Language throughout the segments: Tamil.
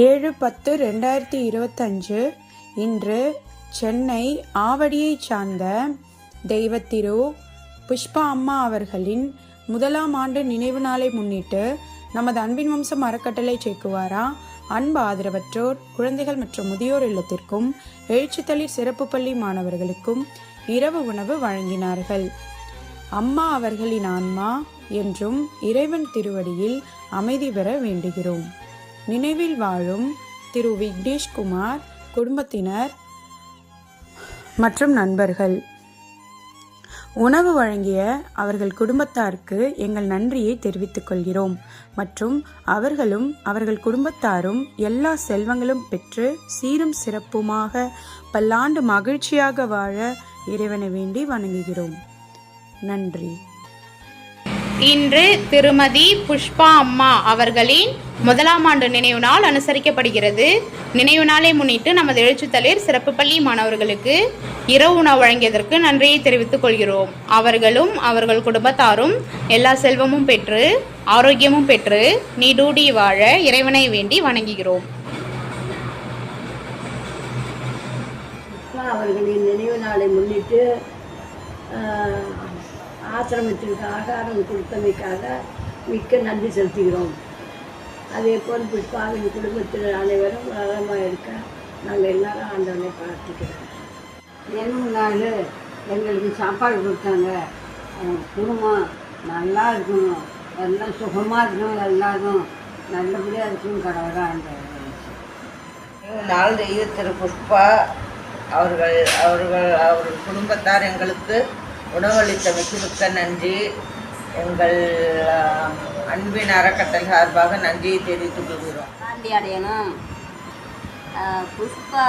ஏழு பத்து ரெண்டாயிரத்தி இருபத்தஞ்சு இன்று சென்னை ஆவடியைச் சார்ந்த தெய்வத்திரு புஷ்பா அம்மா அவர்களின் முதலாம் ஆண்டு நினைவு நாளை முன்னிட்டு நமது அன்பின் வம்சம் அறக்கட்டளை சேக்குவாரா அன்பு ஆதரவற்றோர் குழந்தைகள் மற்றும் முதியோர் இல்லத்திற்கும் எழுச்சித்தளிர் சிறப்பு பள்ளி மாணவர்களுக்கும் இரவு உணவு வழங்கினார்கள். அம்மா அவர்களின் ஆன்மா என்றும் இறைவன் திருவடியில் அமைதி பெற வேண்டுகிறோம். நினைவில் வாழும் திரு விக்னேஷ்குமார் குடும்பத்தினர் மற்றும் நண்பர்கள். உணவு வழங்கிய அவர்கள் குடும்பத்தாருக்கு எங்கள் நன்றியை தெரிவித்துக் கொள்கிறோம். மற்றும் அவர்களும் அவர்கள் குடும்பத்தாரும் எல்லா செல்வங்களும் பெற்று சீரும் சிறப்புமாக பல்லாண்டு மகிழ்ச்சியாக வாழ இறைவனை வேண்டி வணங்குகிறோம். நன்றி. இன்று திருமதி புஷ்பா அம்மா அவர்களின் முதலாம் ஆண்டு நினைவு நாள் அனுசரிக்கப்படுகிறது. நினைவு நாளை முன்னிட்டு நமது எழுச்சித்தலைவர் சிறப்பு பள்ளி மாணவர்களுக்கு இரவு உணவு வழங்கியதற்கு நன்றியை தெரிவித்துக் கொள்கிறோம். அவர்களும் அவர்கள் குடும்பத்தாரும் எல்லா செல்வமும் பெற்று ஆரோக்கியமும் பெற்று நீடூடி வாழ இறைவனை வேண்டி வணங்குகிறோம். அவர்களின் நினைவு நாளை முன்னிட்டு ஆசிரமத்திற்கு ஆகாரம் கொடுத்தமைக்காக மிக்க நன்றி செலுத்துகிறோம். அதே போல் புஷ்பாவின் குடும்பத்தினர் அனைவரும் நலமாக இருக்க நாங்கள் எல்லாரும் ஆண்டவனை பிரார்த்திக்கிறோம். நினைவு நாள் எங்களுக்கு சாப்பாடு கொடுத்தாங்க. அவங்க குடும்பம் நல்லா இருக்கணும். எல்லாம் சுகமாக இருக்கணும் எல்லாரும். நல்லபடியாக இருக்கணும் கடவுளாக ஆண்டவன் நாள் தெய்வ திரு புஷ்பா அவர்கள் அவர்கள் அவர்கள் குடும்பத்தார் எங்களுக்கு உணவளித்தமைக்கு மிக்க நன்றி. எங்கள் அன்பின் அறக்கட்டளை சார்பாக நன்றியை தெரிவித்துக் கொள்கிறோம். காந்தி அடையணும். புஷ்ப புஷ்பா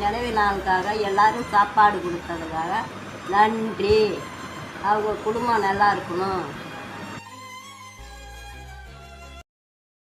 நினைவு நாளுக்காக எல்லாரும் சாப்பாடு கொடுத்ததுக்காக நன்றி. அவங்க குடும்பம் நல்லா இருக்கணும்.